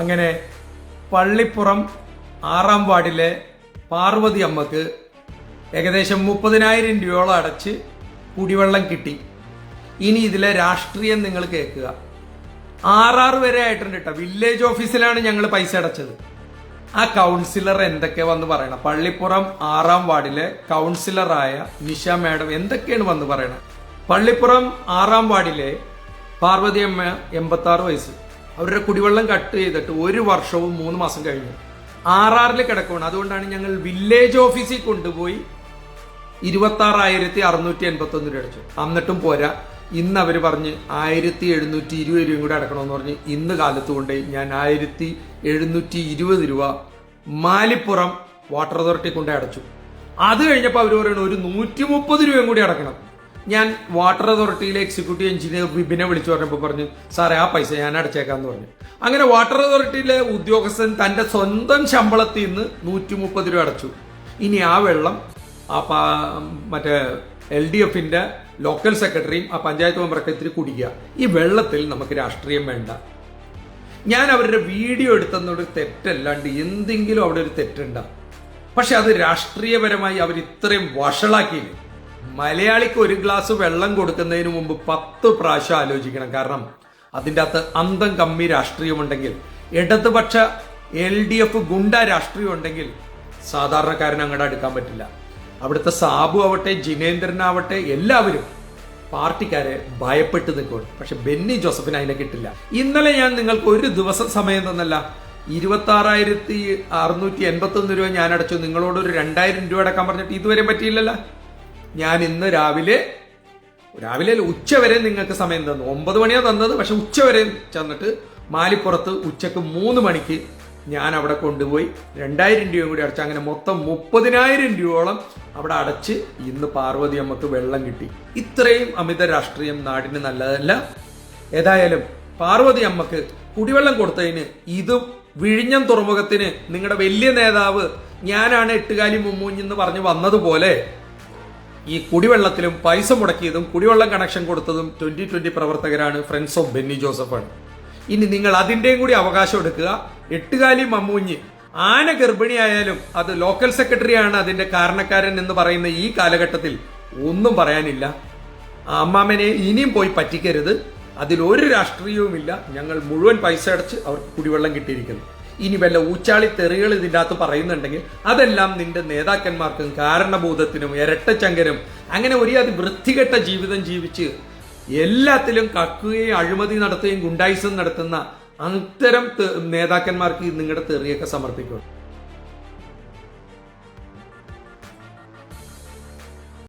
അങ്ങനെ പള്ളിപ്പുറം ആറാം വാർഡിലെ പാർവതി അമ്മയ്ക്ക് ഏകദേശം മുപ്പതിനായിരം രൂപയോളം അടച്ച് കുടിവെള്ളം കിട്ടി. ഇനി ഇതിലെ രാഷ്ട്രീയം നിങ്ങൾ കേൾക്കുക. ആറാറ് വരെ ആയിട്ടുണ്ട് കേട്ടോ വില്ലേജ് ഓഫീസിലാണ് ഞങ്ങൾ പൈസ അടച്ചത്. ആ കൗൺസിലർ എന്തൊക്കെ വന്ന് പറയണം? പള്ളിപ്പുറം ആറാം വാർഡിലെ കൗൺസിലറായ നിഷ മാഡം എന്തൊക്കെയാണ് വന്ന് പറയണത് പള്ളിപ്പുറം ആറാം വാർഡിലെ പാർവതി അമ്മ എൺപത്തി വയസ്സ്. അവരുടെ കുടിവെള്ളം കട്ട് ചെയ്തിട്ട് ഒരു വർഷവും മൂന്ന് മാസം കഴിഞ്ഞു. ആർ ആറിൽ കിടക്കുകയാണ് അതുകൊണ്ടാണ് ഞങ്ങൾ വില്ലേജ് ഓഫീസിൽ കൊണ്ടുപോയി ഇരുപത്തി ആറായിരത്തി അറുന്നൂറ്റി എൺപത്തി ഒന്ന് രൂപ അടച്ചു. എന്നിട്ടും പോരാ. ഇന്ന് അവർ പറഞ്ഞ് ആയിരത്തി എഴുന്നൂറ്റി ഇരുപത് രൂപയും കൂടെ അടക്കണമെന്ന് പറഞ്ഞ് ഇന്ന് കാലത്ത് കൊണ്ട് ഞാൻ ആയിരത്തി എഴുന്നൂറ്റി ഇരുപത് രൂപ മാലിപ്പുറം വാട്ടർ അതോറിറ്റി കൊണ്ട് അടച്ചു. അത് കഴിഞ്ഞപ്പോൾ അവർ പറയുന്നത് ഒരു നൂറ്റി മുപ്പത് രൂപയും കൂടി അടക്കണം. ഞാൻ വാട്ടർ അതോറിറ്റിയിലെ എക്സിക്യൂട്ടീവ് എഞ്ചിനീയർ വിപിനെ വിളിച്ചു പറഞ്ഞപ്പോൾ പറഞ്ഞു സാറേ ആ പൈസ ഞാൻ അടച്ചേക്കാന്ന് പറഞ്ഞു. അങ്ങനെ വാട്ടർ അതോറിറ്റിയിലെ ഉദ്യോഗസ്ഥൻ തന്റെ സ്വന്തം ശമ്പളത്തിൽ നിന്ന് നൂറ്റി മുപ്പത് രൂപ അടച്ചു. ഇനി ആ വെള്ളം ആ പാ- മറ്റേ എൽ ഡി എഫിന്റെ ലോക്കൽ സെക്രട്ടറിയും ആ പഞ്ചായത്ത് മെമ്പറൊക്കെ ഇത്തിരി കുടിക്കുക. ഈ വെള്ളത്തിൽ നമുക്ക് രാഷ്ട്രീയം വേണ്ട. ഞാൻ അവരുടെ വീഡിയോ എടുത്തെന്നൊരു തെറ്റല്ലാണ്ട് എന്തെങ്കിലും അവിടെ ഒരു തെറ്റുണ്ടാവും പക്ഷെ അത് രാഷ്ട്രീയപരമായി അവർ ഇത്രയും വഷളാക്കിയില്ല? മലയാളിക്ക് ഒരു ഗ്ലാസ് വെള്ളം കൊടുക്കുന്നതിന് മുമ്പ് പത്ത് പ്രാവശ്യം ആലോചിക്കണം. കാരണം അതിന്റെ അകത്ത് അന്തം കമ്മി രാഷ്ട്രീയമുണ്ടെങ്കിൽ ഇടതുപക്ഷ എൽ ഡി എഫ് ഗുണ്ട രാഷ്ട്രീയം ഉണ്ടെങ്കിൽ സാധാരണക്കാരൻ അങ്ങോട്ട് എടുക്കാൻ പറ്റില്ല. അവിടുത്തെ സാബു ആവട്ടെ ജിനേന്ദ്രനാവട്ടെ എല്ലാവരും പാർട്ടിക്കാരെ ഭയപ്പെട്ട് നിൽക്കുകയാണ് പക്ഷെ ബെന്നി ജോസഫിന് അതിനെ കിട്ടില്ല. ഇന്നലെ ഞാൻ നിങ്ങൾക്ക് ഒരു ദിവസം സമയം തന്നല്ല ഇരുപത്തി ആറായിരത്തി അറുന്നൂറ്റി എൺപത്തി ഒന്ന് രൂപ ഞാൻ അടച്ചു. നിങ്ങളോട് ഒരു രണ്ടായിരം രൂപ അടക്കാൻ പറഞ്ഞിട്ട് ഇതുവരെ പറ്റിയില്ലല്ലോ. ഞാൻ ഇന്ന് രാവിലെ രാവിലെ ഉച്ച വരെ നിങ്ങൾക്ക് സമയം തന്നു. ഒമ്പത് മണിയാ തന്നത് പക്ഷെ ഉച്ച വരെ ചെന്നിട്ട് മാലിപ്പുറത്ത് ഉച്ചയ്ക്ക് മൂന്ന് മണിക്ക് ഞാൻ അവിടെ കൊണ്ടുപോയി രണ്ടായിരം രൂപയും കൂടി അടച്ചു അങ്ങനെ മൊത്തം മുപ്പതിനായിരം രൂപയോളം അവിടെ അടച്ച് ഇന്ന് പാർവതി അമ്മയ്ക്ക് വെള്ളം കിട്ടി. ഇത്രയും അമിത രാഷ്ട്രീയം നാടിന് നല്ലതല്ല. ഏതായാലും പാർവതി അമ്മയ്ക്ക് കുടിവെള്ളം കൊടുത്തതിന് ഇത് വിഴിഞ്ഞം തുറമുഖത്തിന് നിങ്ങളുടെ വലിയ നേതാവ് ഞാനാണ് എട്ടുകാലി മുമ്മൂഞ്ഞെന്ന് പറഞ്ഞു വന്നതുപോലെ ഈ കുടിവെള്ളത്തിലും പൈസ മുടക്കിയതും കുടിവെള്ളം കണക്ഷൻ കൊടുത്തതും ട്വന്റി ട്വന്റി പ്രവർത്തകരാണ് ഫ്രണ്ട്സ് ഓഫ് ബെന്നി ജോസഫ് ആണ് ഇനി നിങ്ങൾ അതിന്റെയും കൂടി അവകാശം എടുക്കുക. എട്ടുകാലി മമ്മൂഞ്ഞ് ആന ഗർഭിണിയായാലും അത് ലോക്കൽ സെക്രട്ടറിയാണ് അതിന്റെ കാരണക്കാരൻ എന്ന് പറയുന്ന ഈ കാലഘട്ടത്തിൽ ഒന്നും പറയാനില്ല. അമ്മാമനെ ഇനിയും പോയി പറ്റിക്കരുത്. അതിലൊരു രാഷ്ട്രീയവുമില്ല. ഞങ്ങൾ മുഴുവൻ പൈസ അടച്ച് അവർക്ക് കുടിവെള്ളം കിട്ടിയിരിക്കുന്നു. ഇനി വല്ല ഊച്ചാളി തെറികൾ ഇതിന്റെ അകത്ത് പറയുന്നുണ്ടെങ്കിൽ അതെല്ലാം നിന്റെ നേതാക്കന്മാർക്കും കാരണബോധത്തിനും ഇരട്ടച്ചങ്കനും അങ്ങനെ ഒരു വൃത്തികെട്ട ജീവിതം ജീവിച്ച് എല്ലാത്തിലും കക്കുകയും അഴിമതി നടത്തുകയും ഗുണ്ടായിസം നടത്തുന്ന അത്തരം നേതാക്കന്മാർക്ക് നിങ്ങളുടെ തെറിയൊക്കെ സമർപ്പിക്കും